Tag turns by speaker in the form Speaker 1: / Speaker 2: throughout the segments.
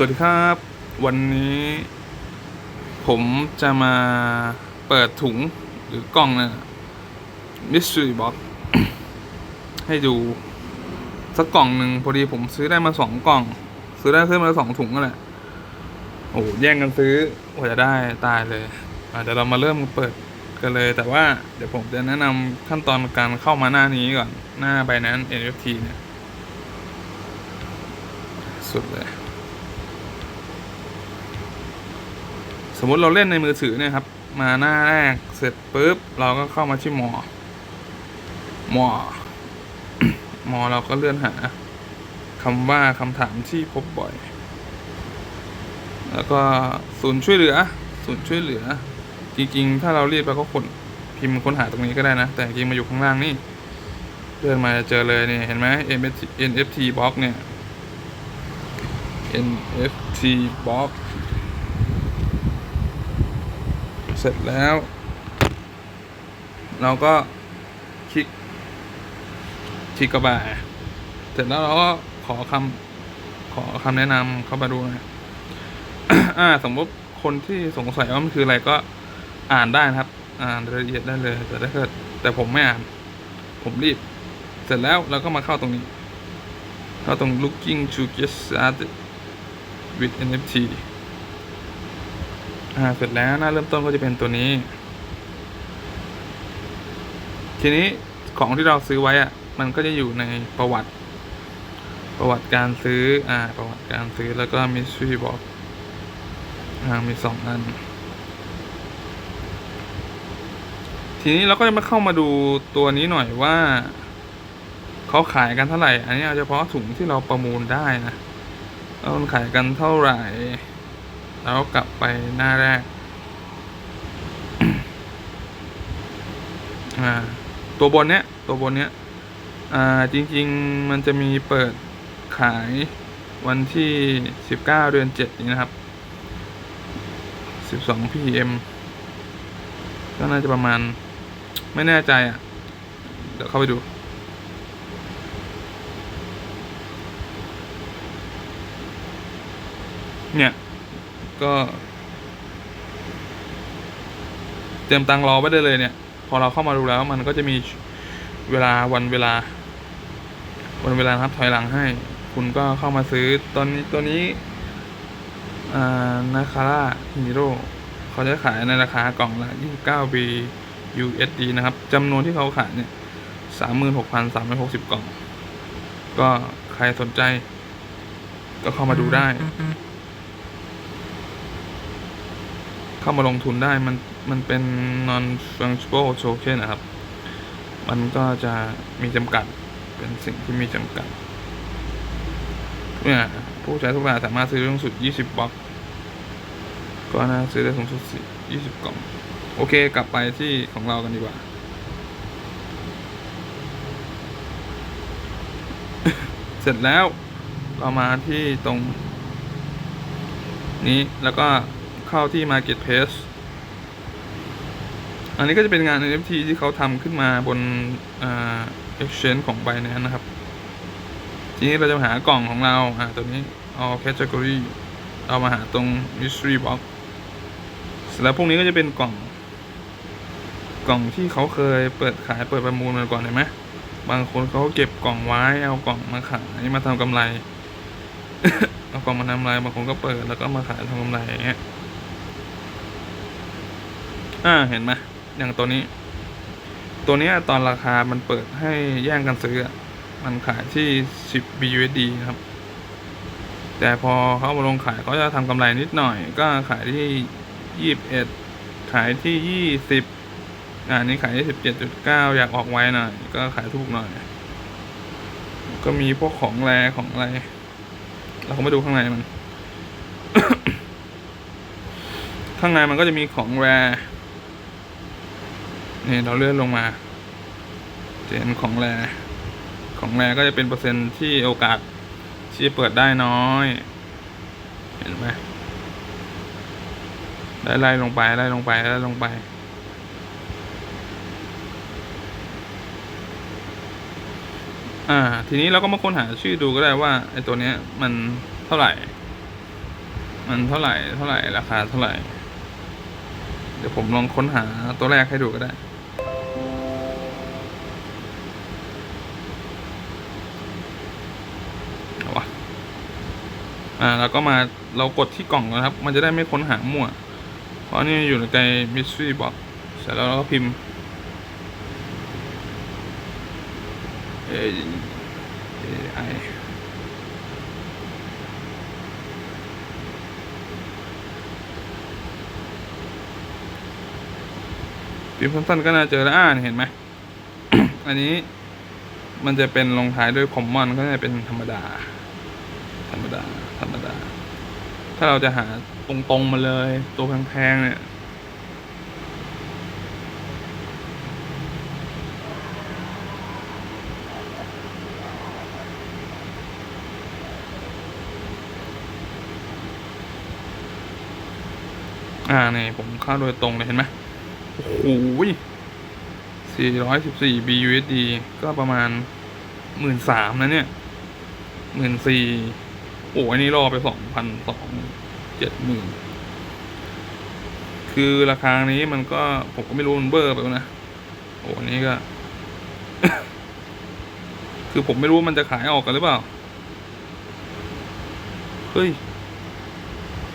Speaker 1: สวัสดีครับ วันนี้ผมจะมาเปิดถุงหรือกล่องนะ mystery box ให้ดู สักกล่องหนึ่งพอดีผมซื้อได้มาสองกล่อง ซื้อได้ซื้อมาสองถุงนั่นแหละโอ้โหแย่งกันซื้อกว่าจะได้ตายเลยอะเดี๋ยวเรามาเริ่มเปิดกันเลย แต่ว่าเดี๋ยวผมจะแนะนำขั้นตอนการเข้ามาหน้านี้ก่อนหน้า Binance NFT เนี่ย สุดเลย สมมุติเราเล่นในมือถือเนี่ยครับ มาหน้าแรกเสร็จปุ๊บ เราก็เข้ามาที่หมอหมอหมอเราก็เลื่อนหาคำว่าคำถามที่พบบ่อย แล้วก็ศูนย์ช่วยเหลือ ศูนย์ช่วยเหลือ จริงๆ ถ้าเราเรียกไปก็คนพิมพ์ค้นหาตรงนี้ก็ได้นะ แต่จริงมาอยู่ข้างล่างนี่เลื่อนมาจะเจอเลยเนี่ยเห็นไหม NFT box เนี่ย NFT box เสร็จแล้ว เราก็คลิกคลิกกระบาเสร็จแล้วเราก็ขอคำขอคำแนะนำเข้ามาดูนะอ่า สมมติคนที่สงสัยว่ามันคืออะไรก็อ่านได้นะครับ อ่านรายละเอียดได้เลย แต่ถ้าเกิดแต่ผมไม่อ่าน ผมรีบ เสร็จแล้วเราก็มาเข้าตรงนี้ เข้าตรง looking to get started with NFT อ่าเสร็จแล้วหน้าเริ่มต้นก็จะเป็นตัวนี้ ทีนี้ของที่เราซื้อไว้อะมันก็จะอยู่ในประวัติ ประวัติการซื้อ อ่า ประวัติการซื้อแล้วก็ mystery box อ่ามีสองอัน ทีนี้เราก็จะมาเข้ามาดูตัวนี้หน่อยว่าเขาขายกันเท่าไหร่ อันนี้เอาเฉพาะถุงที่เราประมูลได้นะแล้วมันขายกันเท่าไหร่ แล้วกลับไปหน้าแรก ตัวบนเนี้ย ตัวบนเนี้ยจริง ๆ มันจะมีเปิดขายวันที่สิบเดือนเจ็ดนี้นะครับสิบสอง PM ก็น่าจะประมาณ ไม่แน่ใจอะ เดี๋ยวเข้าไปดูเนี่ย ก็เตรียมตังรอไว้ได้เลยเนี่ย พอเราเข้ามาดูแล้วมันก็จะมีเวลาวันเวลา วันเวลานับถอยหลังให้ คุณก็เข้ามาซื้อตอนนี้ตัวนี้นาคาร่าฮีโร่เขาจะขายในราคากล่องละ29 B USD นะครับจำนวนที่เขาขายเนี่ย 36,360 กล่อง ก็ใครสนใจ ก็เข้ามาดูได้ เข้ามาลงทุนได้มันมันเป็น non fungible token นะครับ มันก็จะมีจำกัดเป็นสิ่งที่มีจำกัดเนี่ยผู้ใช้ทุกรายสามารถซื้อได้สูงสุด 20 บล็อก ก็น่าซื้อได้สูงสุด 20 กล่อง โอเค กลับไปที่ของเรากันดีกว่า เสร็จแล้วเรามาที่ตรงนี้แล้วก็ เข้าที่ Marketplace อันนี้ก็จะเป็นงาน NFT ที่เขาทำขึ้นมาบนอ่า Exchange ของ Binance นะครับ ทีนี้เราจะหากล่องของเรา อ่าตัวนี้ all category เรามาหาตรง mystery box เสร็จแล้วพวกนี้ก็จะเป็นกล่อง กล่องที่เขาเคยเปิดขายเปิดประมูลมาก่อนเห็นไหมบางคนเขาเก็บกล่องไว้เอากล่องมาขายมาทำกำไร เอากล่องมาทำกำไรบางคนก็เปิดแล้วก็มาขายทำกำไรอย่างเงี้ย อ่าเห็นไหมอย่างตัวนี้ ตัวนี้ตอนราคามันเปิดให้แย่งกันซื้อมันขายที่ 10 BUSD ครับ แต่พอเขามาลงขายเขาจะทำกำไรนิดหน่อย ก็ขายที่ 21 ขายที่ 20อ่านี่ขายที่17.9 อยากออกไว้หน่อย ก็ขายถูกหน่อย ก็มีพวกของแรของอะไร เราก็มาดูข้างในมัน ข้างในมันก็จะมีของแร นี่เราเลื่อนลงมาจะเห็นของแรของแรก็จะเป็นเปอร์เซ็นต์ที่โอกาสที่เปิดได้น้อย เห็นไหมได้ไล่ลงไปไล่ลงไปไล่ลงไป อ่า ทีนี้เราก็มาค้นหาชื่อดูก็ได้ว่าไอ้ตัวเนี้ยมันเท่าไหร่ มันเท่าไหร่เท่าไหร่ราคาเท่าไหร่ เดี๋ยวผมลองค้นหาตัวแรกให้ดูก็ได้ เอาวะ อ่าเราก็มาเรากดที่กล่องนะครับ มันจะได้ไม่ค้นหามั่ว เพราะนี่อยู่ในใจ mystery box เสร็จแล้วเราก็พิมพ์ A I พิมพ์สั้นๆก็น่าเจอแล้วอ่านเห็นไหม อันนี้มันจะเป็นลงท้ายด้วย common ก็จะเป็นธรรมดา ธรรมดา ถ้าเราจะหาตรงๆมาเลย ตัวแพงๆเนี่ยอ่านี่ผมเข้าโดยตรงเลยเห็นไหมโอ้โห414 BUSD ก็ประมาณหมื่นสามนะเนี่ยหมื่นสี่ โอ้อันนี้รอไปสองพันสองเจ็ดหมื่นคือราคานี้มันก็ผมก็ไม่รู้มันเบอร์ไปแล้วนะ โอ้อันนี้ก็ คือผมไม่รู้มันจะขายออกกันหรือเปล่า เฮ้ย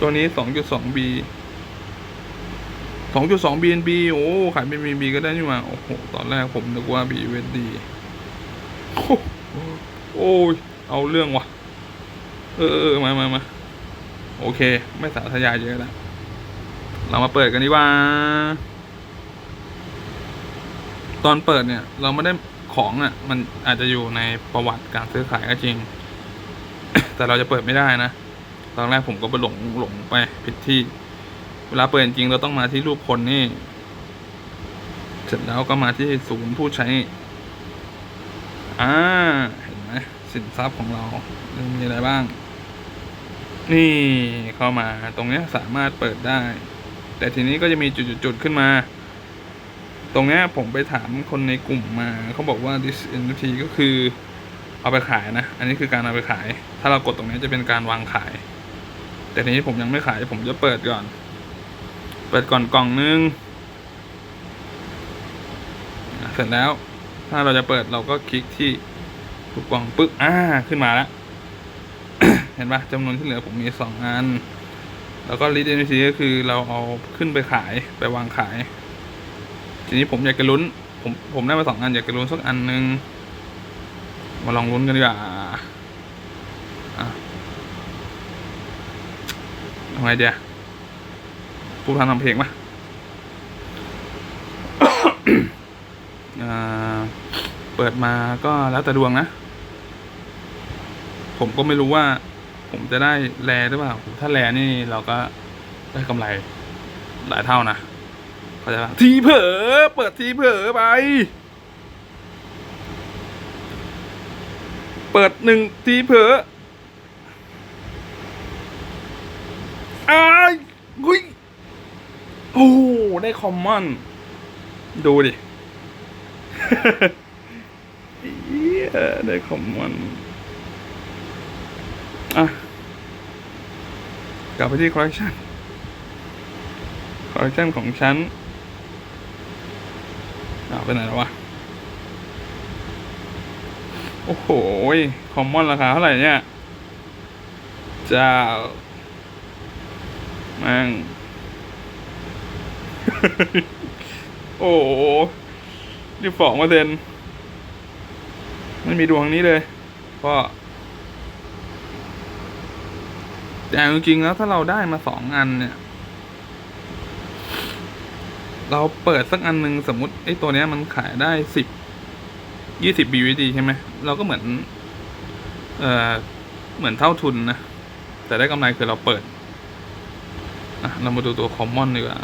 Speaker 1: ตัวนี้2.2 B 2.2 BNB โอ้ ขายเป็น BNB ก็ได้นี่หว่าโอ้โห ตอนแรกผมนึกว่า BUSD โอ้โหโอ้ย เอาเรื่องว่ะ เออเออมามามาโอเค ไม่สาธยายเยอะแล้ว เรามาเปิดกันดีกว่า ตอนเปิดเนี่ย เราไม่ได้ของอะ มันอาจจะอยู่ในประวัติการซื้อขายก็จริง แต่เราจะเปิดไม่ได้นะ ตอนแรกผมก็ไปหลงหลงไปผิดที่ เวลาเปิดจริงเราต้องมาที่รูปคนนี่ เสร็จแล้วก็มาที่ศูนย์ผู้ใช้ อ่า เห็นไหมสินทรัพย์ของเรา มีอะไรบ้าง นี่เข้ามาตรงนี้สามารถเปิดได้ แต่ทีนี้ก็จะมีจุดๆขึ้นมา ตรงนี้ผมไปถามคนในกลุ่มมาเขาบอกว่า this NFT ก็คือเอาไปขายนะ อันนี้คือการเอาไปขาย ถ้าเรากดตรงนี้จะเป็นการวางขาย แต่ทีนี้ผมยังไม่ขายผมจะเปิดก่อน เปิดก่อนกล่องนึงอะเสร็จแล้ว ถ้าเราจะเปิดเราก็คลิกที่ทุกกล่องปึ๊บอ่าขึ้นมาแล้ว เห็นปะจำนวนที่เหลือผมมีสองอัน แล้วก็ lead NFT ก็คือเราเอาขึ้นไปขายไปวางขาย ทีนี้ผมอยากจะลุ้น ผมผมได้มาสองอันอยากจะลุ้นสักอันหนึ่งมาลองลุ้นกันดีกว่าอะทำไงเดียผู้พันทำเพลงปะอ่าเปิดมาก็แล้วแต่ดวงนะ ผมก็ไม่รู้ว่า ผมจะได้แลหรือเปล่า ถ้าแลนี่เราก็ได้กำไรหลายเท่านะเข้าใจปะทีเผลอเปิดทีเผลอไป เปิดหนึ่งทีเผลออ้ายกุยโอ้ได้คอมมอน ดูดิเหี้ยได้ค อะ กลับไปที่คอลเลคชันคอลเลคชันของฉันอ่าไปไหนแล้ววะ โอ้โหคอมมอนราคาเท่าไหร่เนี่ยจ้าแม่งโอ้โหนี่สองเปอร์เซ็นต์ไม่มีดวงนี้เลยก็ แต่จริงๆแล้วถ้าเราได้มาสองอันเนี่ย เราเปิดสักอันหนึ่งสมมติไอ้ตัวเนี้ยมันขายได้สิบยี่สิบ BUSD ใช่ไหมเราก็เหมือน เอ่อ เหมือนเท่าทุนนะ แต่ได้กำไรคือเราเปิดอะเรามาดูตัวคอมมอนดีกว่า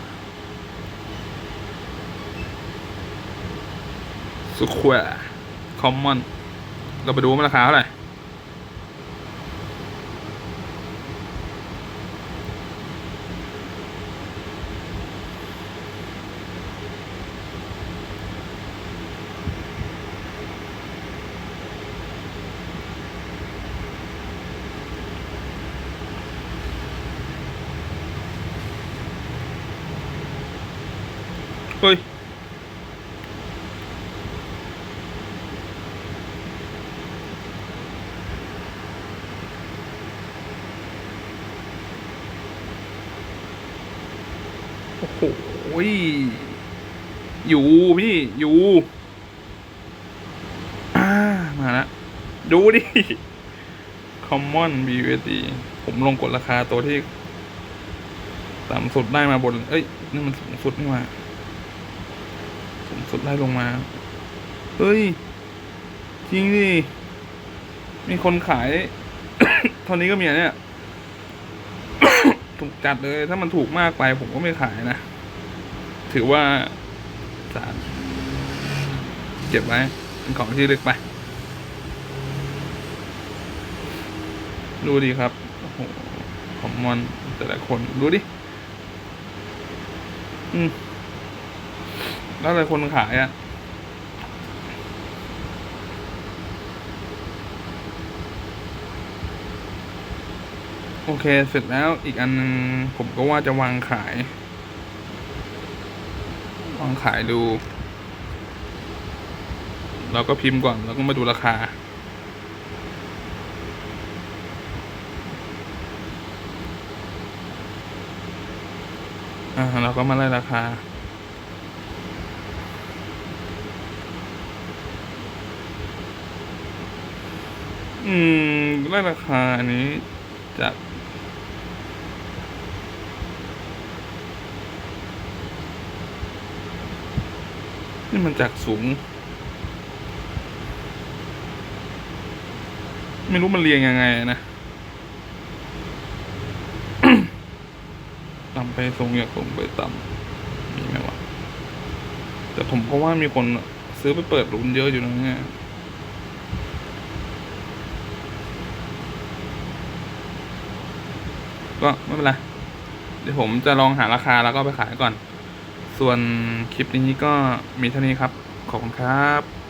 Speaker 1: สแควร์คอมมอน เราไปดูว่ามันราคาเท่าไหร่ เฮ้ยโอ้โหอยู่พี่อยู่อ่ามาแล้วดูดิ Common BUSD ผมลงกดราคาตัวที่ต่ำสุดได้มาบน เอ้ย นี่มันสูงสุดนี่หว่า สูงสุดได้ลงมา เฮ้ย จริงดิ มีคนขายเท่านี้ก็มีอะเนี่ย ถูกจัดเลย ถ้ามันถูกมากไปผมก็ไม่ขายนะ ถือว่าสารเก็บไว้ เป็นของที่ลึกไป ดูดีครับโอ้โหคอมมอนแต่ละคน ดูดิ อืม แล้วแต่คนขายอะ่ะโอเค เสร็จแล้วอีกอันนึงผมก็ว่าจะวางขายวางขายดู เราก็พิมพ์ก่อนแล้วก็มาดูราคา อ่าเราก็มาไล่ราคา อืมไล่ราคาอันนี้จากนี่มันจากสูง ไม่รู้มันเรียงยังไงนะต่ำไปสูงอยากสูงไปต่ำมีไหมวะแต่ผมก็ว่ามีคนซื้อไปเปิดลุ้นเยอะอยู่นะเนี่ย ก็ไม่เป็นไร เดี๋ยวผมจะลองหาราคาแล้วก็ไปขายก่อน ส่วนคลิปนี้ก็มีเท่านี้ครับ ขอบคุณครับ